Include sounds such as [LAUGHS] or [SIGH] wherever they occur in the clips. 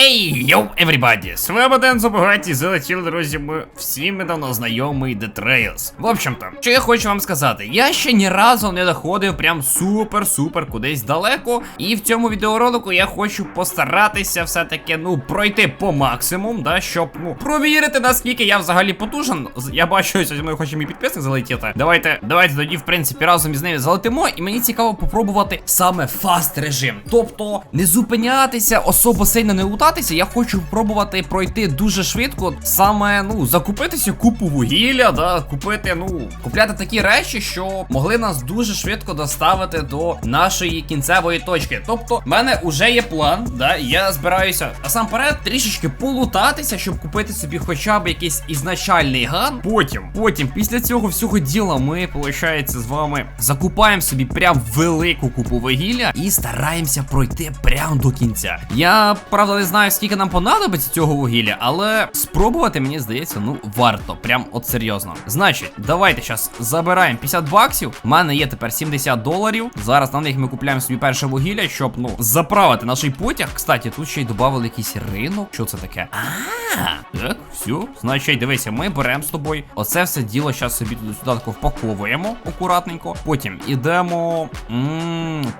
Хей, йоу, everybody! З вами Ден Забагаті, залетіли, друзі, ми всі ми давно знайомий The Trails. В общем-то, що я хочу вам сказати, я ще ні разу не доходив прям супер-супер кудись далеко. І в цьому відеоролику я хочу постаратися все-таки, ну, пройти по максимум, да, щоб, ну, провірити, наскільки я взагалі потужен. Я бачу, що зі мною хоче мій підписник залетіти. Давайте, давайте тоді, в принципі, разом із ними залетимо, і мені цікаво попробувати саме фаст режим. Тобто не зупинятися, особо сильно не лутатися. Я хочу пробувати пройти дуже швидко, саме ну закупитися купу вугілля, да, купити, ну, купляти такі речі, що могли нас дуже швидко доставити до нашої кінцевої точки. Тобто, в мене вже є план, да, я збираюся насамперед трішечки полутатися, щоб купити собі хоча б якийсь ізначальний ган. Потім, потім, після цього всього діла, ми, виходить, з вами закупаємо собі прям велику купу вугілля і стараємося пройти прям до кінця. Я правда не знаю, скільки нам понадобиться цього вугілля, але спробувати мені здається, ну варто. Прям от серйозно. Значить, давайте зараз забираємо 50 баксів. У мене є тепер 70 доларів. Зараз на них ми купляємо собі перше вугілля, щоб ну заправити наш потяг. Кстати, тут ще й додали якийсь ринок. Що це таке? А, так, все. Значить, дивися, ми беремо з тобою. Оце все діло зараз собі туди сюди впаковуємо акуратненько. Потім ідемо.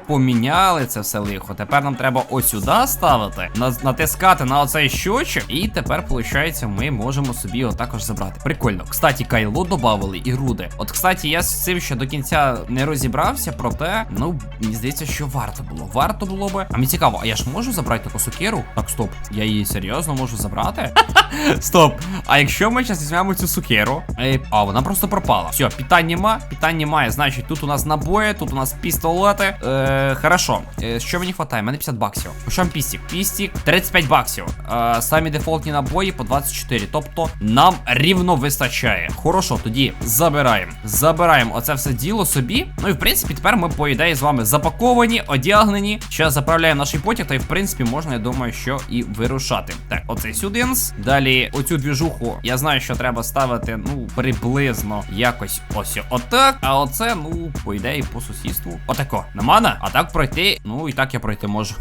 Поміняли це все лихо. Тепер нам треба ось сюди ставити, на- натискати на оцей щочок. І тепер, виходить, ми можемо собі його також забрати. Прикольно. Кстати, кайло додавали і руди. От, кстати, я з цим ще до кінця не розібрався, проте, ну, мені здається, що варто було. Варто було би. А мені цікаво, а я ж можу забрати таку сукеру? Так, стоп, я її серйозно можу забрати? [LAUGHS] Стоп. А якщо ми зараз візьмемо цю сукеру, е, а вона просто пропала. Все, питань нема, питань немає. Значить, тут у нас набої, тут у нас пістолети. Е, хорошо. Е, що мені? У мене 50 баксів. Чому пістік? Пістік 35 баксів. Е, самі дефолтні набої по 24. Тобто нам рівно вистачає. Хорошо, тоді забираємо. Забираємо оце все діло собі. Ну і в принципі, тепер ми, по ідеї, з вами запаковані, одягнені. Зараз заправляємо наш потяг, та й в принципі можна, я думаю, що і вирушати. Так, оцей сюдинс. Далі оцю двіжуху. Я знаю, що треба ставити, ну, приблизно якось ось отак. А оце, ну, по ідеї, по сусідству. Отако. Нема? А так пройти. Ну і так я пройти можу.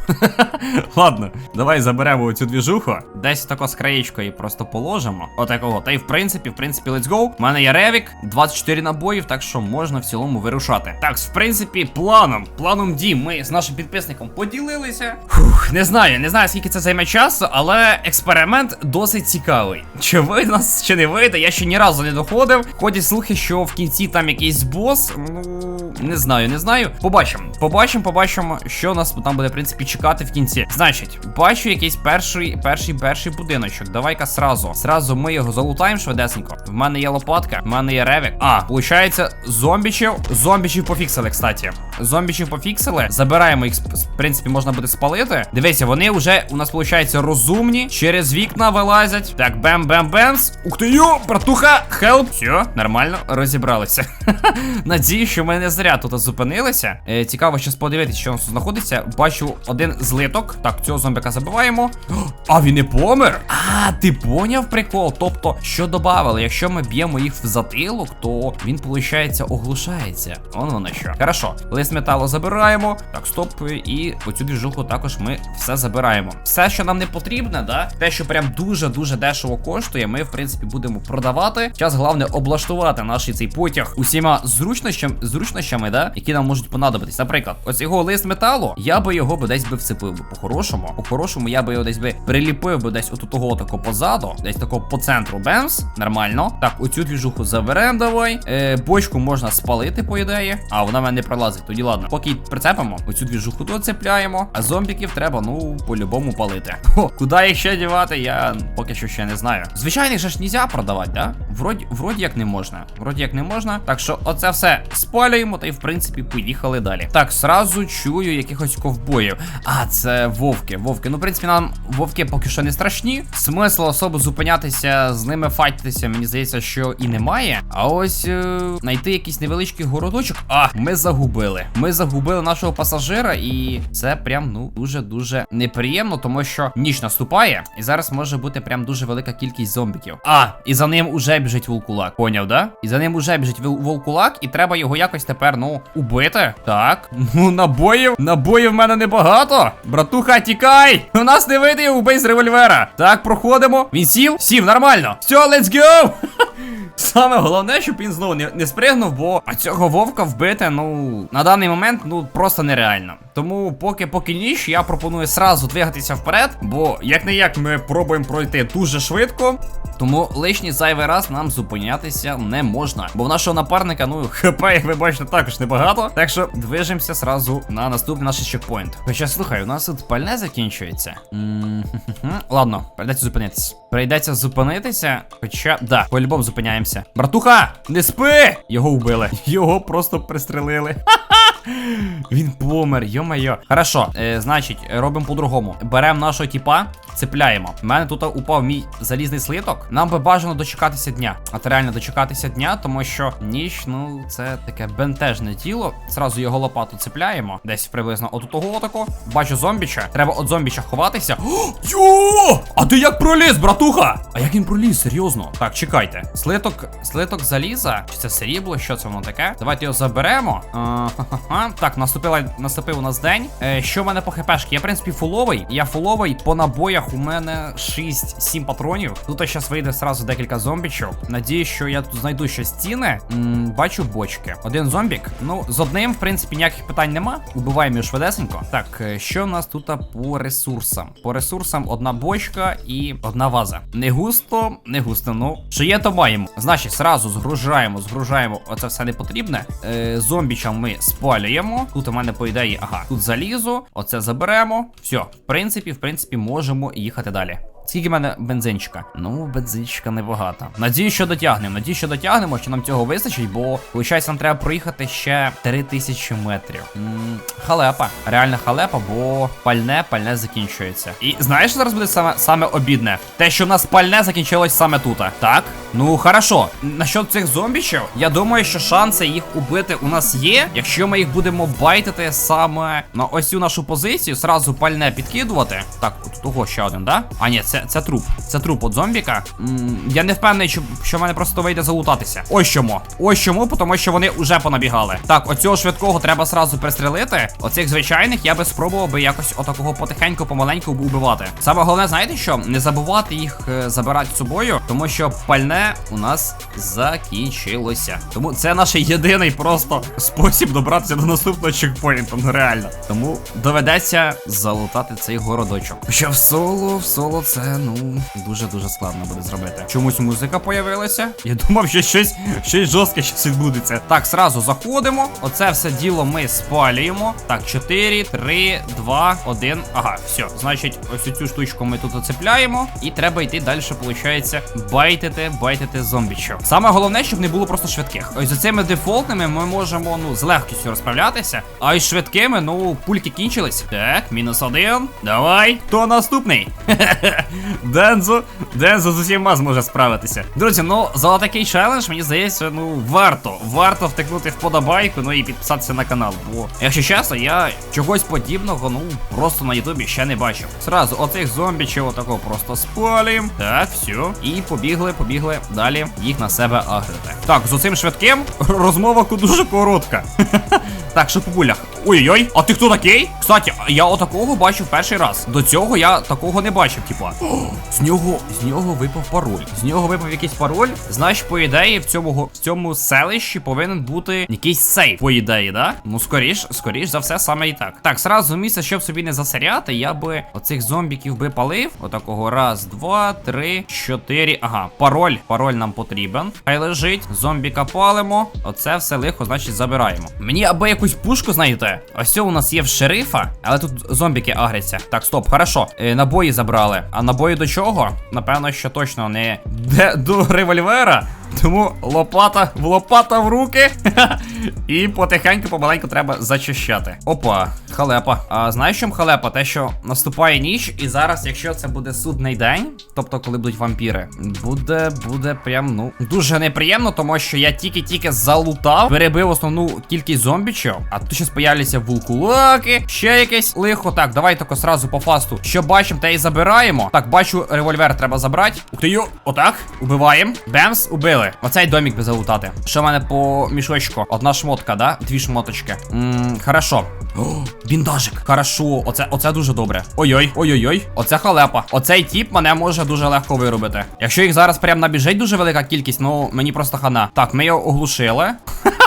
[LAUGHS] Ладно, давай заберемо оцю двіжуху. Десь тако з краєчкою просто положимо. Отакого. Та й в принципі, в принципі, let's go. У мене є ревік, 24 набоїв, так що можна в цілому вирушати. Так, в принципі, планом, планом дій ми з нашим підписником поділилися. Фух, не знаю, не знаю, скільки це займе часу, але експеримент досить цікавий. Чи вийде нас, чи не вийде, я ще ні разу не доходив. Ходять слухи, що в кінці там якийсь бос. Ну, не знаю, не знаю. Побачимо. Побачимо, побачимо, що нас там буде, в принципі, чекати в кінці. Значить, бачу якийсь перший, перший, перший будиночок. Давай-ка сразу. Сразу ми його залутаємо швидесенько. В мене є лопатка, в мене є ревік. А, получається, зомбічів. Зомбічів пофіксили, кстати. Зомбічів пофіксили. Забираємо їх, в принципі, можна буде спалити. Дивися, вони вже у нас, виходить, розумні. Через вікна вилазять. Так, бем-бем-бемс. Ух ти йо, братуха, хелп. Все, нормально, розібралися. [LAUGHS] Надію, що ми не зря тут зупинилися. Е, цікаво, щас подивитися, що у нас знаходиться. Бачу один злиток. Так, цього зомбіка забиваємо. О, А він не помер. А, ти поняв прикол? Тобто, що додавали? Якщо ми б'ємо їх в затилок, то він, виходить, оглушається. Он воно що. Хорошо, лист металу забираємо. Так, стоп. І оцю двіжуху також ми все забираємо. Все, що нам не потрібне, да? Те, що прям дуже-дуже дешево коштує, ми, в принципі, будемо продавати. Час головне облаштувати наш цей потяг усіма зручнощами, зручнощами, да, які нам можуть понадобитись. Наприклад, ось його лист металу, я би його би десь би вцепив по-хорошому. По-хорошому, я би його десь би приліпив би десь от того тако позаду, десь тако по центру. Бемс. Нормально. Так, оцю двіжуху заберемо давай. Е, бочку можна спалити, по ідеї. А, вона в мене не пролазить. Тоді ладно. Поки прицепимо, оцю двіжуху тут цепляємо, а зомбіків треба, ну, по-любому палити. Хо, куди їх ще дівати, я поки що ще не знаю. Звичайних же ж нельзя продавати, да? Вроді, вроді як не можна. Вроді як не можна. Так що оце все спалюємо, та й в принципі поїхали далі. Так, сразу чую якихось ковбоїв. А, це вовки. Вовки. Ну, в принципі, нам вовки поки що не страшні. Смисл особо зупинятися з ними файтитися, мені здається, що і немає. А ось е, знайти якийсь невеличкий городочок. А, ми загубили. Ми загубили нашого пасажира, і це прям ну дуже-дуже неприємно, тому що ніч наступає, і зараз може бути прям дуже велика кількість зомбіків. А, і за ним уже біжить вулкулак. Поняв, да? І за ним уже біжить вул- вулкулак, і треба його якось тепер, ну, убити. Так. Ну, набоїв. Набоїв в мене небагато. Братуха, тікай! У нас нас не вийде вбий з револьвера. Так, проходимо. Він сів? Сів, нормально. Все, let's go! [LAUGHS] Саме головне, щоб він знову не, не спригнув, бо цього вовка вбити, ну, на даний момент, ну, просто нереально. Тому поки поки ніч, я пропоную сразу двигатися вперед, бо як не як ми пробуємо пройти дуже швидко. Тому лишній зайвий раз нам зупинятися не можна. Бо в нашого напарника, ну, хп, як ви бачите, також небагато. Так що движемося сразу на наступний наш чекпоінт. Хоча слухай, у нас тут пальне закінчується. Ладно, прийдеться зупинитися. Прийдеться зупинитися. Хоча, да, по-любому зупиняємося. Братуха, не спи! Його вбили. Його просто пристрелили. [LAUGHS] Він помер, йо-моє. Хорошо, е, значить, робимо по-другому. Беремо нашого тіпа, цепляємо. У мене тут упав мій залізний слиток. Нам би бажано дочекатися дня. То реально дочекатися дня, тому що ніч, ну, це таке бентежне тіло. Зразу його лопату цепляємо. Десь приблизно от того отако. Бачу зомбіча. Треба от зомбіча ховатися. [GASPS] Йо! А ти як проліз, братуха? А як він проліз, серйозно? Так, чекайте. Слиток, слиток заліза. Чи це срібло? Що це воно таке? Давайте його заберемо. А, Так, наступила, наступив у нас день. Е, що в мене по хпшки? Я, в принципі, фуловий. Я фуловий по набоях у мене 6-7 патронів. Тут зараз вийде сразу декілька зомбічів. Надію, що я тут знайду ще стіни. М, бачу бочки. Один зомбік. Ну, з одним, в принципі, ніяких питань нема. Убиваємо його швидесенько. Так, е, що у нас тут по ресурсам? По ресурсам одна бочка і одна ваза. Не густо, не густо. Ну, що є, то маємо. Значить, сразу згружаємо, згружаємо. Оце все не потрібне. Е, зомбічам ми спалюємо. Тут у мене, по ідеї, ага, тут залізо. Оце заберемо. Все, в принципі, в принципі, можемо їхати далі. Скільки в мене бензинчика? Ну, бензинчика небагато. Надію, що дотягнемо. Надію, що дотягнемо, що нам цього вистачить, бо виходить, нам треба проїхати ще 3000 метрів. М, халепа. Реальна халепа, бо пальне, пальне закінчується. І знаєш, зараз буде саме саме обідне? Те, що в нас пальне закінчилось саме тут. Так? Ну хорошо. Насчет цих зомбічів, я думаю, що шанси їх убити у нас є, якщо ми їх будемо байтити саме на ось цю нашу позицію, сразу пальне підкидувати. Так, от того ще один, да? А ні, це, це труп. Це труп от зомбіка. Я не впевнений, що, що в мене просто вийде залутатися. Ось чому. Ось чому, тому що вони вже понабігали. Так, оцього швидкого треба сразу пристрелити. Оцих звичайних я би спробував би якось отакого потихеньку, помаленьку убивати. Саме головне, знаєте що? Не забувати їх е, забирати з собою, тому що пальне у нас закінчилося. Тому це наш єдиний просто спосіб добратися до наступного чекпоінту. Ну реально. Тому доведеться залутати цей городочок. Хоча в соло, в соло це ну дуже-дуже складно буде зробити. Чомусь музика появилася. Я думав, що щось, щось жорстке щось відбудеться. Так, сразу заходимо. Оце все діло ми спалюємо. Так, 4, 3, 2, 1. Ага, все. Значить, ось цю штучку ми тут оцепляємо. І треба йти далі, виходить, байтити, байтити зомбічів. Саме головне, щоб не було просто швидких. Ось за цими дефолтними ми можемо ну з легкістю розправлятися. А із швидкими, ну, пульки кінчились. Так, мінус один. Давай. Хто наступний? [LAUGHS] Дензо. Дензо з усіма зможе справитися. Друзі, ну за такий челендж, мені здається, ну варто. Варто втикнути вподобайку, ну і підписатися на канал. Бо, якщо чесно, я чогось подібного, ну, просто на Ютубі ще не бачив. Сразу оцих зомбічів отако просто спалім. Так, все. І побігли, побігли далі їх на себе агрити. Так, з оцим швидким [LAUGHS] розмова дуже коротка. [LAUGHS] Так, що по пулях? Ой-ой, а ти хто такий? Кстати, я отакого бачив перший раз. До цього я такого не бачив, типа. [GASPS] З нього з нього випав пароль. З нього випав якийсь пароль. Значить, по ідеї, в цьому в цьому селищі повинен бути якийсь сейф. По ідеї, да? Ну, скоріш, скоріш за все, саме і так. Так, сразу місце, щоб собі не засоряти, я би оцих зомбіків би палив. Отакого. Раз, два, три, чотири. Ага, пароль. Пароль нам потрібен. Хай лежить. Зомбіка палимо. Оце все лихо, значить, забираємо. Мені аби якусь пушку знайти. Ось у нас є в шерифа, але тут зомбіки агряться. Так, стоп, хорошо. Е, набої забрали. А набої до чого? Напевно, що точно не де до револьвера. Тому лопата в лопата в руки. [LAUGHS] І потихеньку, помаленьку треба зачищати. Опа, халепа. А знаєш, чому халепа? Те, що наступає ніч, і зараз, якщо це буде судний день, тобто коли будуть вампіри, буде, буде прям, ну, дуже неприємно, тому що я тільки-тільки залутав, перебив основну кількість зомбічів, а тут щас появляться валяться вулкулаки, ще якесь лихо. Так, давай тако сразу по фасту. Що бачимо, те і забираємо. Так, бачу, револьвер треба забрати. Ух ти йо, отак. Убиваємо. Бемс, убили. Оцей домік би залутати. Що в мене по мішочку? Одна шмотка, да? Дві шмоточки. Ммм, хорошо. О, біндажик. Хорошо, оце, оце дуже добре. Ой-ой, ой-ой-ой. Оце халепа. Оцей тіп мене може дуже легко виробити. Якщо їх зараз прям набіжить дуже велика кількість, ну мені просто хана. Так, ми його оглушили. [LAUGHS]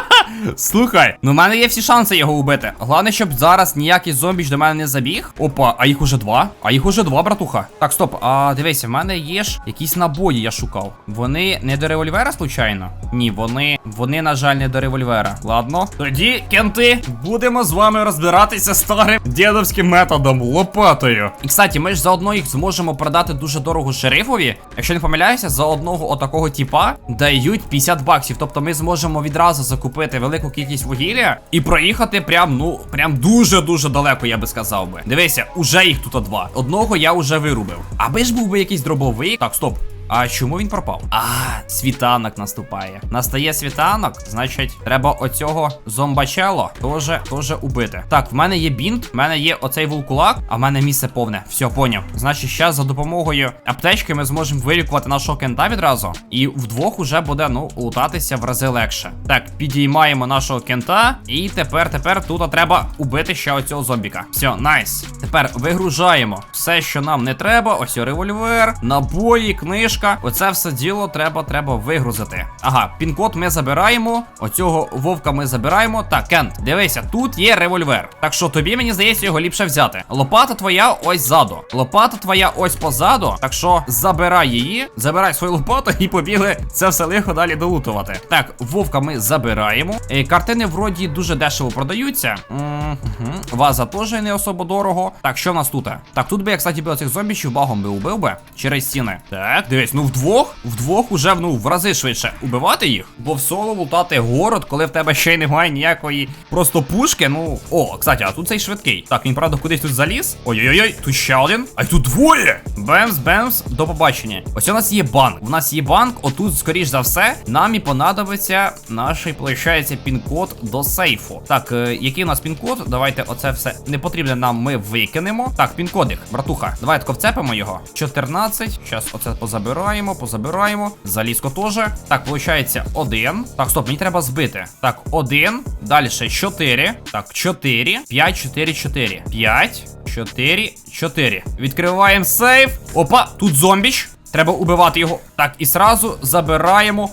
Слухай, ну в мене є всі шанси його убити. Головне, щоб зараз ніякий зомбіч до мене не забіг. Опа, а їх уже два. А їх уже два, братуха. Так, стоп. А дивися, в мене є ж якісь набої, я шукав. Вони не до револьвера, случайно? Ні, вони. Вони, на жаль, не до револьвера. Ладно. Тоді, кенти, будемо з вами розбиратися старим дідовським методом лопатою. І кстати, ми ж заодно їх зможемо продати дуже дорого шерифові. Якщо не помиляюся, за одного отакого типа дають 50 баксів. Тобто ми зможемо відразу закупити велику кількість вугілля і проїхати прям, ну, прям дуже-дуже далеко, я би сказав би. Дивися, уже їх тут два. Одного я вже вирубив. Аби ж був би якийсь дробовик. Так, стоп. А чому він пропав? А, світанок наступає. Настає світанок, значить, треба оцього зомбачело теж, теж убити. Так, в мене є бінт, в мене є оцей вулкулак, а в мене місце повне. Все, поняв. Значить, зараз за допомогою аптечки ми зможемо вилікувати нашого кента відразу. І вдвох уже буде, ну, лутатися в рази легше. Так, підіймаємо нашого кента. І тепер, тепер тут треба убити ще оцього зомбіка. Все, найс. Тепер вигружаємо все, що нам не треба. Ось револьвер, набої, книжка. Оце все діло треба, треба вигрузити. Ага, пін-код ми забираємо. Оцього вовка ми забираємо. Так, Кент, дивися, тут є револьвер. Так що тобі, мені здається, його ліпше взяти. Лопата твоя ось ззаду. Лопата твоя ось позаду. Так що забирай її, забирай свою лопату і побігли це все лихо далі долутувати. Так, вовка ми забираємо. Е, картини вроді дуже дешево продаються. Ваза теж не особо дорого. Так, що в нас тут? Так, тут би я, кстати, би оцих зомбічів багом би убив би через стіни. Так, дивись, ну вдвох, вдвох уже ну, в рази швидше убивати їх. Бо в соло лутати город, коли в тебе ще й немає ніякої просто пушки. Ну. О, кстати, а тут цей швидкий. Так, він правда кудись тут заліз. Ой-ой-ой, тут ще один. А й тут двоє. Бемс, бемс, до побачення. Ось у нас є банк. У нас є банк, отут, скоріш за все, нам і понадобиться наш, виходить, пін-код до сейфу. Так, е, який у нас пін-код? Давайте оце все не потрібне нам ми викинемо. Так, пін-кодик, братуха. Давай тако вцепимо його. 14. Зараз оце позабираємо, позабираємо. Залізко теж. Так, виходить, один. Так, стоп, мені треба збити. Так, один. Далі 4. Так, 4. 5, 4, 4. 5, 4, 4. Відкриваємо сейф. Опа, тут зомбіч. Треба убивати його. Так, і сразу забираємо.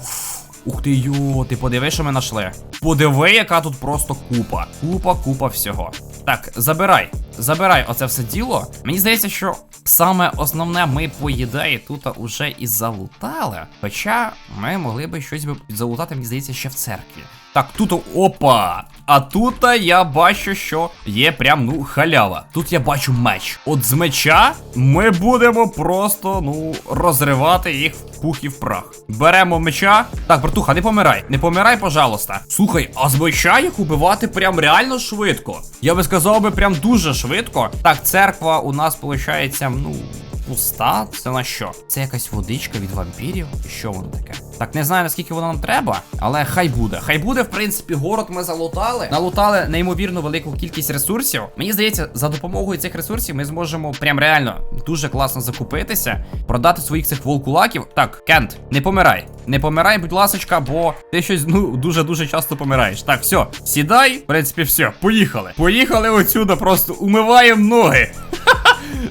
Ух ти йо, ти подиви, що ми знайшли. Подиви, яка тут просто купа. Купа, купа всього. Так, забирай. Забирай оце все діло. Мені здається, що саме основне ми по ідеї тут уже і залутали. Хоча ми могли би щось би залутати, мені здається, ще в церкві. Так, тут опа. А тут я бачу, що є прям ну халява. Тут я бачу меч. От з меча ми будемо просто ну розривати їх в пух і в прах. Беремо меча. Так, братуха, не помирай. Не помирай, пожалуйста. Слухай, а з меча їх убивати прям реально швидко. Я би сказав би прям дуже швидко. Так, церква у нас виходить, ну. Пуста, це на що? Це якась водичка від вампірів? Що воно таке? Так, не знаю наскільки воно нам треба, але хай буде. Хай буде, в принципі, город ми залутали. Налутали неймовірно велику кількість ресурсів. Мені здається, за допомогою цих ресурсів ми зможемо прям реально дуже класно закупитися, продати своїх цих волкулаків. Так, Кент, не помирай. Не помирай, будь ласочка, бо ти щось ну дуже-дуже часто помираєш. Так, все, сідай. В принципі, все, поїхали. Поїхали отсюда, просто умиваємо ноги.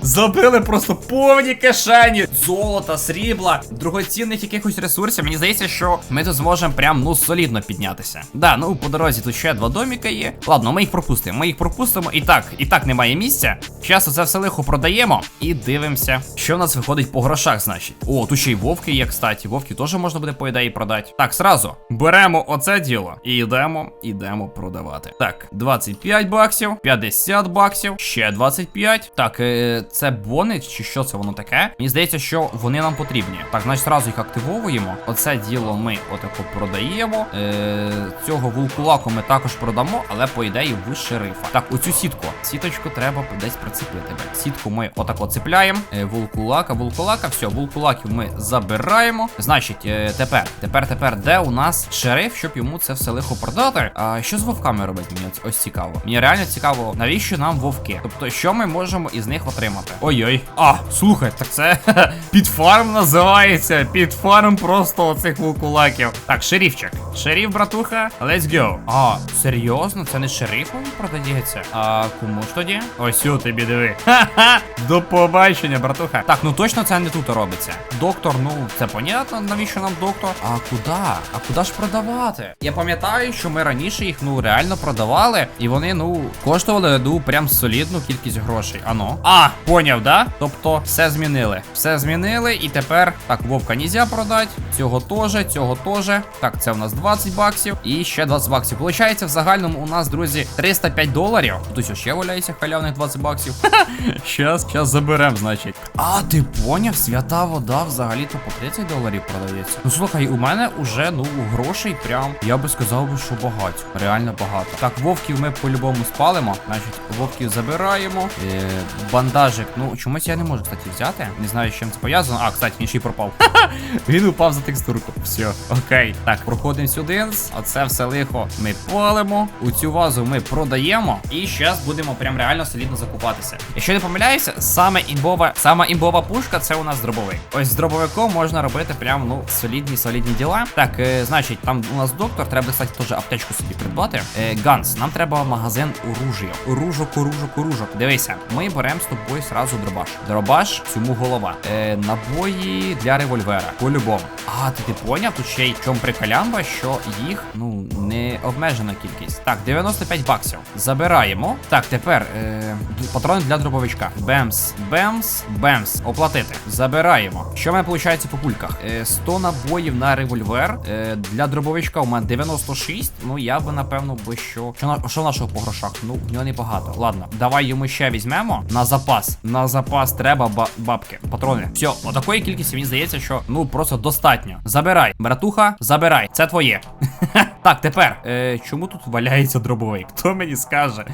Забили просто повні кишені золота, срібла, другоцінних якихось ресурсів. Мені здається, що ми тут зможемо прям ну солідно піднятися. Да, ну по дорозі тут ще два доміка є. Ладно, ми їх пропустимо. Ми їх пропустимо. І так, і так немає місця. Зараз це все лихо продаємо і дивимося, що в нас виходить по грошах, значить. О, тут ще й вовки є, кстати. Вовки теж можна буде по ідеї продати. Так, сразу беремо оце діло і йдемо, йдемо продавати. Так, 25 баксів, 50 баксів, ще 25. Так, е, це бони, чи що це воно таке. Мені здається, що вони нам потрібні. Так, значить, зразу їх активовуємо. Оце діло ми отако продаємо. Е, цього вулкулаку ми також продамо, але по ідеї в шерифа. Так, оцю сітку. Сіточку треба десь прицепити. Сітку ми отако цепляємо. Е, вулкулака, вулкулака, все, вулкулаків ми забираємо. Значить, е, тепер, тепер, тепер, де у нас шериф, щоб йому це все лихо продати? А що з вовками робити? Мені ось цікаво. Мені реально цікаво, навіщо нам вовки? Тобто, що ми можемо із них отримати? Ой-ой. А, слухай, так це [LAUGHS] підфарм називається. Підфарм просто оцих вулкулаків. Так, шерифчик. Шериф, братуха, let's go. А, серйозно, це не шерифом продається? А кому ж тоді? Ось у тобі диви. [LAUGHS] Ха-ха! До побачення, братуха. Так, ну точно це не тут робиться. Доктор, ну це понятно, навіщо нам доктор? А куди? А куди ж продавати? Я пам'ятаю, що ми раніше їх ну реально продавали, і вони ну коштували ну прям солідну кількість грошей. Ано. А, поняв, да? Тобто все змінили. Все змінили, і тепер так, вовка нельзя продати. Цього теж, цього теж. Так, це у нас 20 баксів і ще 20 баксів. Получається, в загальному у нас, друзі, 305 доларів. Тут ще валяється халявних 20 баксів. [LAUGHS] Щас, щас заберем, значить. А, ти поняв, свята вода взагалі-то по 30 доларів продається. Ну слухай, у мене уже ну грошей прям, я би сказав би, що багато. Реально багато. Так, вовків ми по-любому спалимо. Значить, вовків забираємо. Е, бандажик. Ну, чомусь я не можу, кстати, взяти. Не знаю, з чим це пов'язано. А, кстати, він ще й пропав. [LAUGHS] Він упав за текстурку. Все, окей. Так, проходимо сюди. Оце все лихо ми палимо. У цю вазу ми продаємо. І зараз будемо прям реально солідно закупатися. Якщо не помиляюся, саме імбова, сама імбова пушка це у нас дробовик. Ось з дробовиком можна робити прям ну солідні, солідні діла. Так, е, значить, там у нас доктор, треба, кстати, теж аптечку собі придбати. Е, Ганс, нам треба магазин оружия. Оружок, оружок, оружок. Дивися, ми беремо з тобою сразу дробаш. Дробаш, цьому голова. Е, набої для револьвера. По-любому. А, ти, ти поняв? Тут ще й в чому приколямба, що їх ну не обмежена кількість. Так, 95 баксів. Забираємо. Так, тепер е, патрони для дробовичка. Бемс, бемс, бемс. Оплатити. Забираємо. Що в мене виходить по пульках? Е, 100 набоїв на револьвер. Е, для дробовичка у мене 96. Ну я би напевно би що. Що, на, що нашого по грошах? Ну, в нього небагато. Ладно, давай йому ще візьмемо. На запас. На запас треба ба бабки. Патрони. Все, отакої кількості мені здається, що ну просто достатньо. Забирай. Братуха, забирай. Це твоє. [LAUGHS] Так, тепер. Е, чому тут валяється дробовик? Хто мені скаже?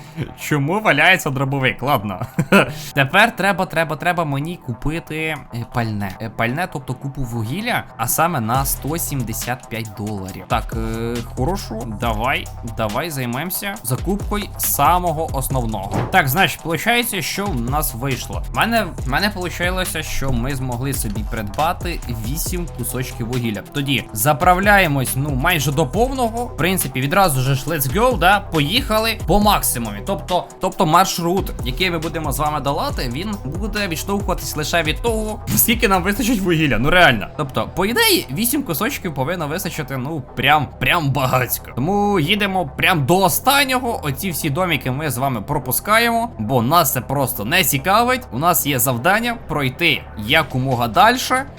Чому валяється дробовик? Ладно. [LAUGHS] Тепер треба, треба, треба мені купити е, пальне. Е, пальне, тобто купу вугілля, а саме на 175 доларів. Так, е, хорошо, давай, давай займемося закупкою самого основного. Так, значить, виходить, що в нас вийшло. В мене, мене вийшло, що ми змогли собі придбати 8 кусочків вугілля. Тоді заправляємось, ну, майже до повного. В принципі, відразу же ж let's go, да, поїхали по максимумі. Тобто, тобто маршрут, який ми будемо з вами долати, він буде відштовхуватись лише від того, скільки нам вистачить вугілля. Ну реально. Тобто, по ідеї, 8 кусочків повинно вистачити, ну, прям, прям багатько. Тому їдемо прям до останнього. Оці всі доміки ми з вами пропускаємо, бо нас це просто не цікавить. У нас є завдання пройти якомога далі.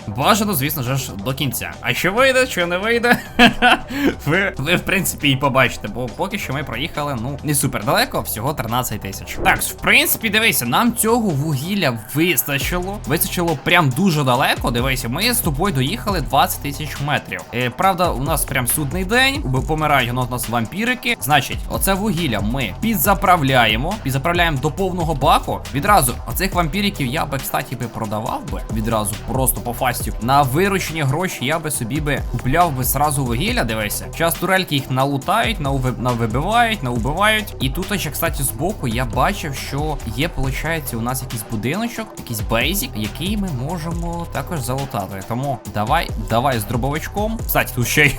Бажано, звісно ж, до кінця. А що вийде, що не вийде, [LAUGHS] ви, ви в принципі і побачите, бо поки що ми проїхали, ну, не супер далеко, всього 13 тисяч. Так, в принципі, дивися, нам цього вугілля вистачило. Вистачило прям дуже далеко. Дивися, ми з тобою доїхали 20 тисяч метрів. Е, правда, у нас прям судний день, помирають у нас вампірики. Значить, оце вугілля ми підзаправляємо, підзаправляємо до повного баку. Відразу оцих вампіриків я би, кстати, би продавав би відразу, просто по фасті. На виручені гроші я би собі би купляв би сразу вугілля. Дивися. Час турельки їх налутають, навибивають, наубивають. І тут ще, кстати, збоку я бачив, що є, виходить, у нас якийсь будиночок, якийсь бейзік, який ми можемо також залутати. Тому давай, давай з дробовичком. Кстати, тут ще й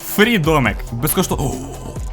фрі домик. Безкоштовно.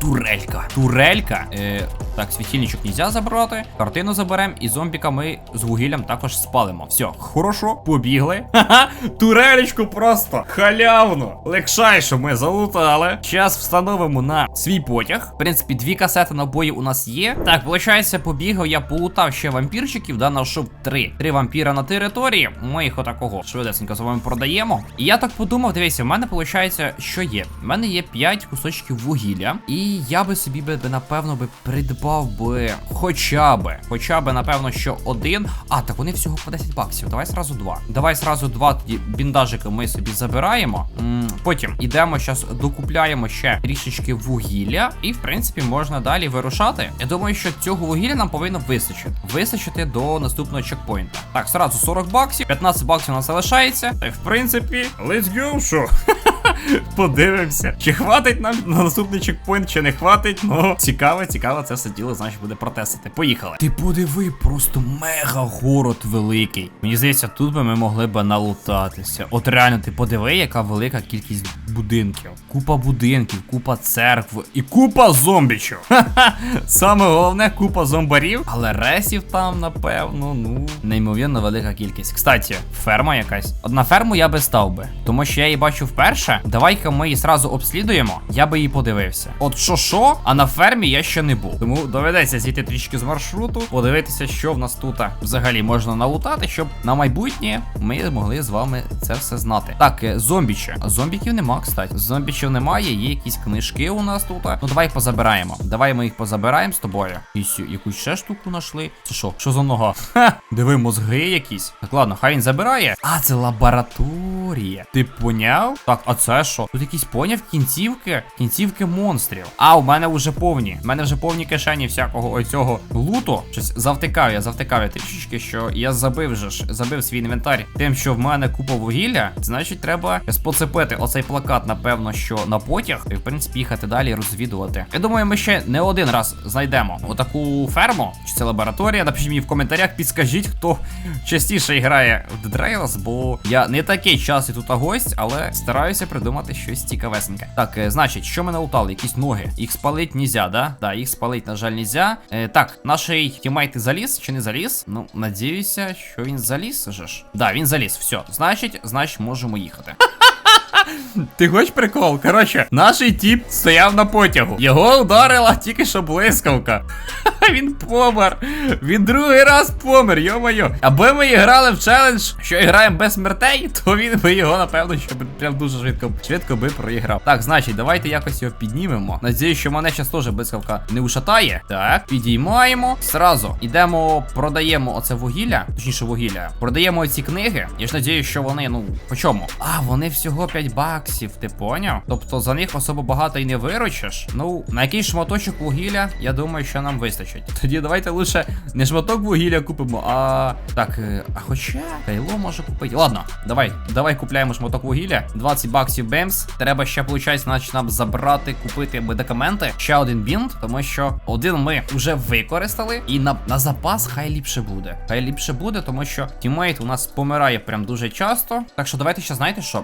Турелька. Турелька. Е, так, світильничок нельзя забрати. Картину заберемо і зомбіка ми з вугіллям також спалимо. Все, хорошо, побігли. [LAUGHS] Ха-ха, турелечку просто халявно. Легшайше ми залутали. Час встановимо на свій потяг. В принципі, дві касети набоїв у нас є. Так, виходить, побігав, я полутав ще вампірчиків, да, знайшов три. Три вампіра на території. Ми їх отакого швидесенько з вами продаємо. І я так подумав, дивіться, в мене виходить, що є. В мене є 5 кусочків вугілля. І я би собі би, напевно би придбав би хоча би, хоча би, напевно, що один. А, так вони всього по 10 баксів. Давай сразу два. Давай сразу два тоді біндажики ми собі забираємо. М, Потім ідемо зараз докупляємо ще трішечки вугілля, і в принципі можна далі вирушати. Я думаю, що цього вугілля нам повинно вистачити. Вистачити до наступного чекпоінта. Так, сразу 40 баксів, 15 баксів у нас залишається. Та в принципі, let's go, що? [LAUGHS] Подивимося, чи хватить нам на наступний чекпоінт, чи не хватить. Ну, цікаво, цікаво, це все діло, значить, буде протестити. Поїхали. Ти подиви, просто мега город великий. Мені здається, тут би ми могли би налутатися. От реально, ти подиви, яка велика кількість будинків. Купа будинків, купа церкв і купа зомбічів. Ха-ха. Саме головне, купа зомбарів, але ресів там, напевно, ну, неймовірно велика кількість. Кстати, ферма якась. От на ферму я би став би, тому що я її бачу вперше. Давай-ка ми її сразу обслідуємо, я би її подивився. От що що, а на фермі я ще не був. Тому доведеться зійти трішки з маршруту, подивитися, що в нас тут взагалі можна налутати, щоб на майбутнє ми змогли з вами це все знати. Так, е, зомбічі. А Зомбіків нема, кстати. Зомбічів немає, є якісь книжки у нас тут. Ну давай їх позабираємо. Давай ми їх позабираємо з тобою. І якусь ще штуку знайшли. Це що? Що за нога? Ха! Диви, мозги якісь. Так, ладно, хай він забирає. А, це лабораторія. Ти поняв? Так, а це що? Тут якісь поняв кінцівки, кінцівки монстрів. А, у мене вже повні. У мене вже повні кишені всякого оцього луту. Щось завтикав я, завтикав я трішечки, що я забив же ж, забив свій інвентар тим, що в мене купа вугілля. Значить, треба поцепити оцей плакат, напевно, що на потяг, і в принципі їхати далі розвідувати. Я думаю, ми ще не один раз знайдемо отаку ферму. Чи це лабораторія? Напишіть мені в коментарях, підскажіть, хто частіше грає в Rails, бо я не такий частий тут гость, але стараюся придумати щось цікавесеньке. Так, е, значить, що ми налутали? Якісь ноги. Їх спалить нельзя, да? Да, їх спалить, на жаль, нельзя. Е, так, наш тімейт заліз чи не заліз? Ну, надіюся, що він заліз же ж. Да, він заліз. Все. Значить, значить, можемо їхати. [LAUGHS] Ти хочеш прикол? Коротше, наш тіп стояв на потягу. Його ударила тільки що блискавка. [LAUGHS] Він помер. Він другий раз помер, йо-моє. Аби ми грали в челендж, що граємо без смертей, то він би його, напевно, що прям дуже швидко, швидко би проіграв. Так, значить, давайте якось його піднімемо. Надіюсь, що мене зараз теж блискавка не ушатає. Так, підіймаємо. Сразу йдемо, продаємо оце вугілля, точніше вугілля. Продаємо ці книги. Я ж надіюсь, що вони, ну, по чому? А, вони всього 5 баксів, ти поняв? Тобто за них особо багато і не виручиш. Ну, на якийсь шматочок вугілля, я думаю, що нам вистачить. [LAUGHS] Тоді давайте лише не шматок вугілля купимо, а. Так, е, а хоча кайло може купити. Ладно, давай, давай купляємо шматок вугілля. 20 баксів бемс. Треба ще, виходить, значить, нам забрати, купити медикаменти. Ще один бінт, тому що один ми вже використали. І на, на запас хай ліпше буде. Хай ліпше буде, тому що тімейт у нас помирає прям дуже часто. Так що давайте ще знаєте що?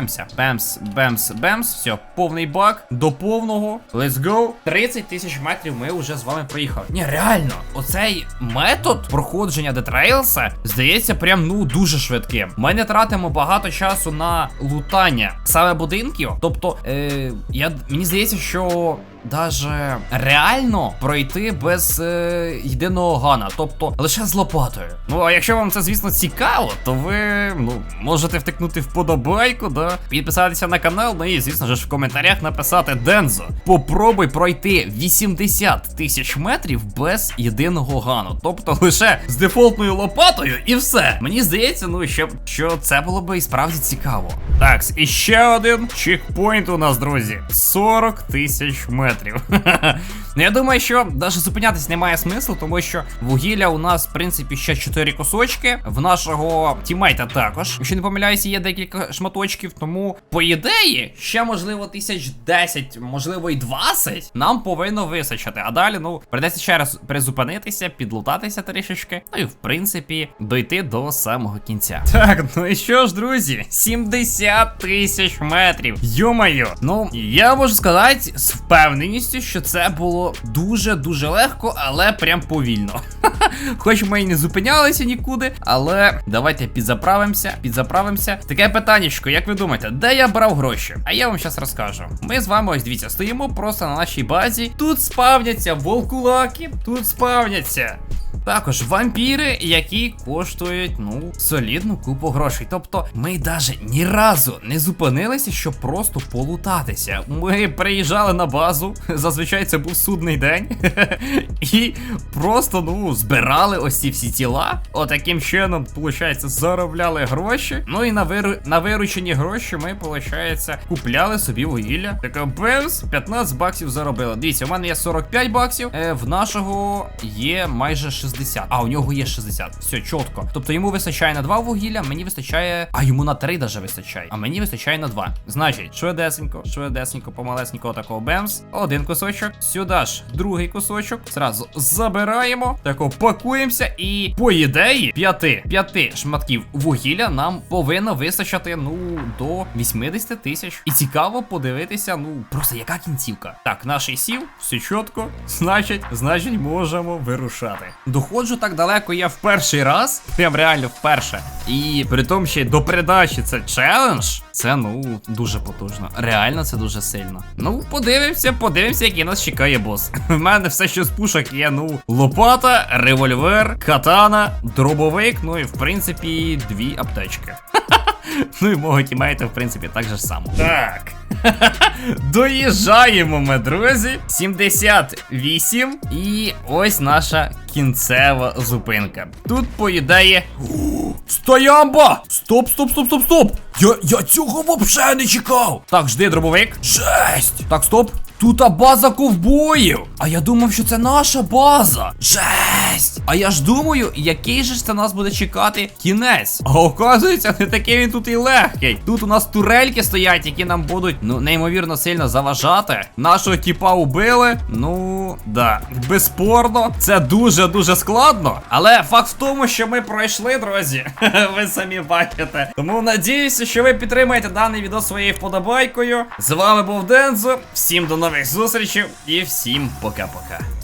Підзаправимося. Бемс, бемс, бемс. Все, повний бак до повного. Let's go. 30 тисяч метрів ми вже з вами проїхали. Ні, реально, оцей метод проходження детрейлса здається прям ну дуже швидким. Ми не тратимо багато часу на лутання саме будинків. Тобто, е, я мені здається, що. Даже реально пройти без е, єдиного гана, тобто лише з лопатою. Ну а якщо вам це, звісно, цікаво, то ви ну, можете втикнути вподобайку, да, підписатися на канал, ну і, звісно ж, в коментарях написати Дензо. Попробуй пройти 80 тисяч метрів без єдиного гану. Тобто лише з дефолтною лопатою і все. Мені здається, ну що, що це було би і справді цікаво. Так, і ще один чекпоінт у нас, друзі. 40 тисяч метрів. me. [LAUGHS] ну я думаю, що навіть зупинятись немає смислу, тому що вугілля у нас, в принципі, ще 4 кусочки. В нашого тімейта також. Якщо не помиляюся, є декілька шматочків. Тому, по ідеї, ще можливо тисяч 10, можливо, і 20 нам повинно височити. А далі, ну, придеться ще раз призупинитися, підлутатися трішечки. Ну і в принципі дойти до самого кінця. [LAUGHS] Так, ну і що ж, друзі, 70 тисяч метрів. Йо-моє, ну я можу сказати з впевненістю, що це було дуже-дуже легко, але прям повільно. [LAUGHS] Хоч ми і не зупинялися нікуди, але давайте підзаправимося, підзаправимося. Таке питаннячко, як ви думаєте, де я брав гроші? А я вам зараз розкажу. Ми з вами ось дивіться, стоїмо просто на нашій базі. Тут спавняться волкулаки, тут спавняться Також вампіри, які коштують, ну, солідну купу грошей. Тобто, ми навіть ні разу не зупинилися, щоб просто полутатися. Ми приїжджали на базу, [LAUGHS] зазвичай це був судний день, [LAUGHS] і просто, ну, збирали ось ці всі тіла. Отаким чином, виходить, заробляли гроші. Ну і на виру... на виручені гроші ми, виходить, купляли собі вугілля. Така бемс, 15 баксів заробили. Дивіться, у мене є 45 баксів, е, в нашого є майже 60. А, у нього є 60. Все, чітко. Тобто йому вистачає на 2 вугілля, мені вистачає. А йому на 3 даже вистачає. А мені вистачає на 2. Значить, швидесенько, швидесенько, помалесенько такого бемс. Один кусочок. Сюди ж другий кусочок. Зразу забираємо. Тако пакуємося і по ідеї п'яти п'яти шматків вугілля нам повинно вистачити, ну, до 80 тисяч. І цікаво подивитися, ну, просто яка кінцівка. Так, наш сів, все чітко. Значить, значить, можемо вирушати. Доходжу так далеко я в перший раз, прям реально вперше. І при тому ще до передачі це челендж. Це ну дуже потужно. Реально, це дуже сильно. Ну, подивимося, подивимося, який нас чекає бос. [LAUGHS] В мене все, що з пушок є, ну, лопата, револьвер, катана, дробовик, ну і в принципі дві аптечки. [LAUGHS] [LAUGHS] Ну і мого тімейта, в принципі, так же ж само. Так. [LAUGHS] Доїжджаємо ми, друзі. 78. І ось наша кінцева зупинка. Тут поїдає. [GASPS] Стоямба! Стоп, стоп, стоп, стоп, стоп! Я, я цього взагалі не чекав! Так, жди, дробовик. Жесть! Так, стоп. Тут база ковбоїв. А я думав, що це наша база. Жесть! А я ж думаю, який же ж це нас буде чекати кінець. А оказується, не такий він тут і легкий. Тут у нас турельки стоять, які нам будуть ну неймовірно сильно заважати. Нашого тіпа убили. Ну, да, безспорно, це дуже-дуже складно. Але факт в тому, що ми пройшли, друзі. [LAUGHS] Ви самі бачите. Тому надіюся, що ви підтримаєте даний відео своєю вподобайкою. З вами був Дензо. Всім до нових зустрічей і всім пока-пока.